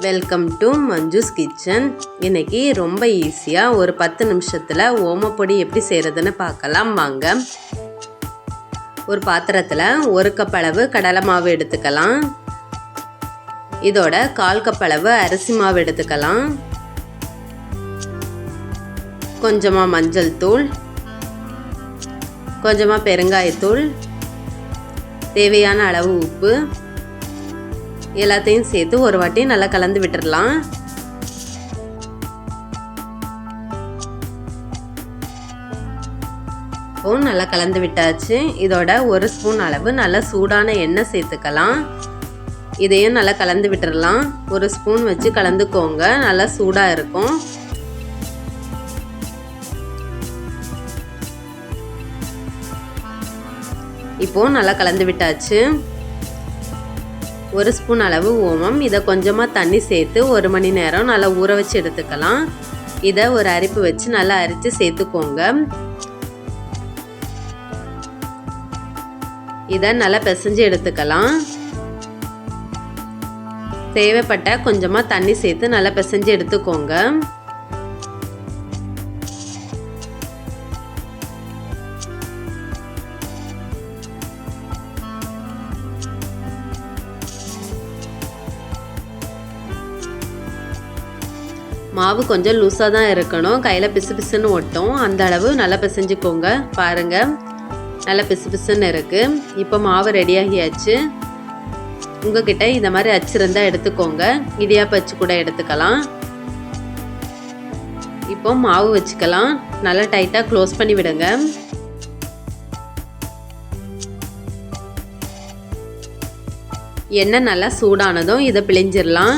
Welcome to Manju's kitchen இன்னைக்கு ரொம்ப ஈஸியாக ஒரு பத்து நிமிஷத்தில் ஓமப்பொடி எப்படி செய்கிறதுன்னு பார்க்கலாம். வாங்க. ஒரு பாத்திரத்தில் ஒரு கப் அளவு கடலை மாவு எடுத்துக்கலாம். இதோட கால் கப் அளவு அரிசி மாவு எடுத்துக்கலாம். கொஞ்சமாக மஞ்சள் தூள். கொஞ்சமாக பெருங்காயத்தூள். தேவையான அளவு உப்பு. எல்லாத்தையும் சேர்த்து ஒரு வாட்டி நல்லா கலந்து விட்டுடலாம் இப்போ நல்லா கலந்து விட்டாச்சு. இதோட ஒரு ஸ்பூன் அளவு நல்லா சூடான எண்ணெய் சேர்த்துக்கலாம். இதையும் நல்லா கலந்து விட்டுடலாம் ஒரு ஸ்பூன் வச்சு கலந்துக்கோங்க. நல்லா சூடாக இருக்கும். இப்போ நல்லா கலந்து விட்டாச்சு. ஒரு ஸ்பூன் அளவு ஓமம். இதை கொஞ்சமாக தண்ணி சேர்த்து ஒரு மணி நேரம் நல்லா ஊற வச்சு எடுத்துக்கலாம். இதை ஒரு அரிப்பு வச்சு நல்லா அரித்து சேர்த்துக்கோங்க. இதை நல்லா பிசைஞ்சு எடுத்துக்கலாம். தேவைப்பட்ட கொஞ்சமாக தண்ணி சேர்த்து நல்லா பிசைஞ்சு எடுத்துக்கோங்க. மாவு கொஞ்சம் லூஸாக தான் இருக்கணும். கையில் பிசு பிசுன்னு ஒட்டும். அந்த அளவு நல்லா பிசைஞ்சுக்கோங்க. பாருங்கள் நல்லா பிசு பிசுன்னு இருக்குது இப்போ மாவு ரெடியாகியாச்சு உங்ககிட்ட இந்த மாதிரி அச்சிருந்தா எடுத்துக்கோங்க. இடியாப்ப அச்சு கூட எடுத்துக்கலாம். இப்போ மாவு வச்சுக்கலாம். நல்லா டைட்டாக க்ளோஸ் பண்ணி விடுங்க. எண்ணெய் நல்லா சூடானதும் இதை பிழிஞ்சிடலாம்.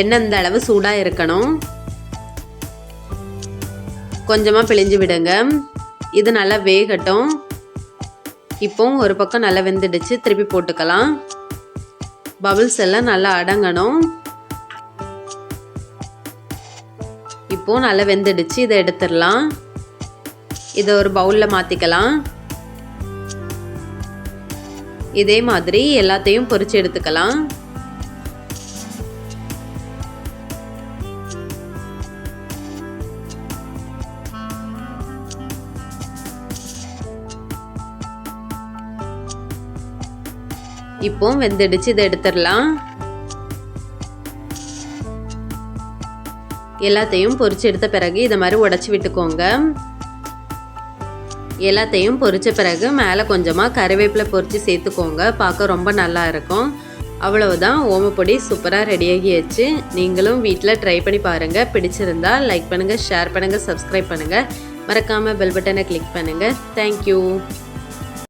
எண்ணெய் இந்த அளவு சூடாக இருக்கணும். கொஞ்சமாக பிழிஞ்சு விடுங்க. இது நல்லா வேகட்டும். இப்போ ஒரு பக்கம் நல்லா வெந்துடுச்சு திருப்பி போட்டுக்கலாம். பபுள்ஸ் எல்லாம் நல்லா அடங்கணும். இப்போ நல்லா வெந்துடுச்சு இதை எடுத்துடலாம். இதை ஒரு பவுலில் மாற்றிக்கலாம் இதே மாதிரி எல்லாத்தையும் பொறிச்சு எடுத்துக்கலாம். இப்போ வெந்துடுச்சு இதை எடுத்துடலாம். எல்லாத்தையும் பொறிச்சு எடுத்த பிறகு இதை மாதிரி உடச்சி விட்டுக்கோங்க. எல்லாத்தையும் பொறிச்ச பிறகு மேலே கொஞ்சமாக கருவேப்பிலை பொரித்து சேர்த்துக்கோங்க. பார்க்க ரொம்ப நல்லா இருக்கும். அவ்வளவுதான். ஓமப்பொடி சூப்பராக ரெடியாகியாச்சு நீங்களும் வீட்டில் ட்ரை பண்ணி பாருங்கள் பிடிச்சிருந்தா லைக் பண்ணுங்கள் ஷேர் பண்ணுங்கள் சப்ஸ்கிரைப் பண்ணுங்கள் மறக்காமல் பெல் பட்டனை கிளிக் பண்ணுங்கள் தேங்க்யூ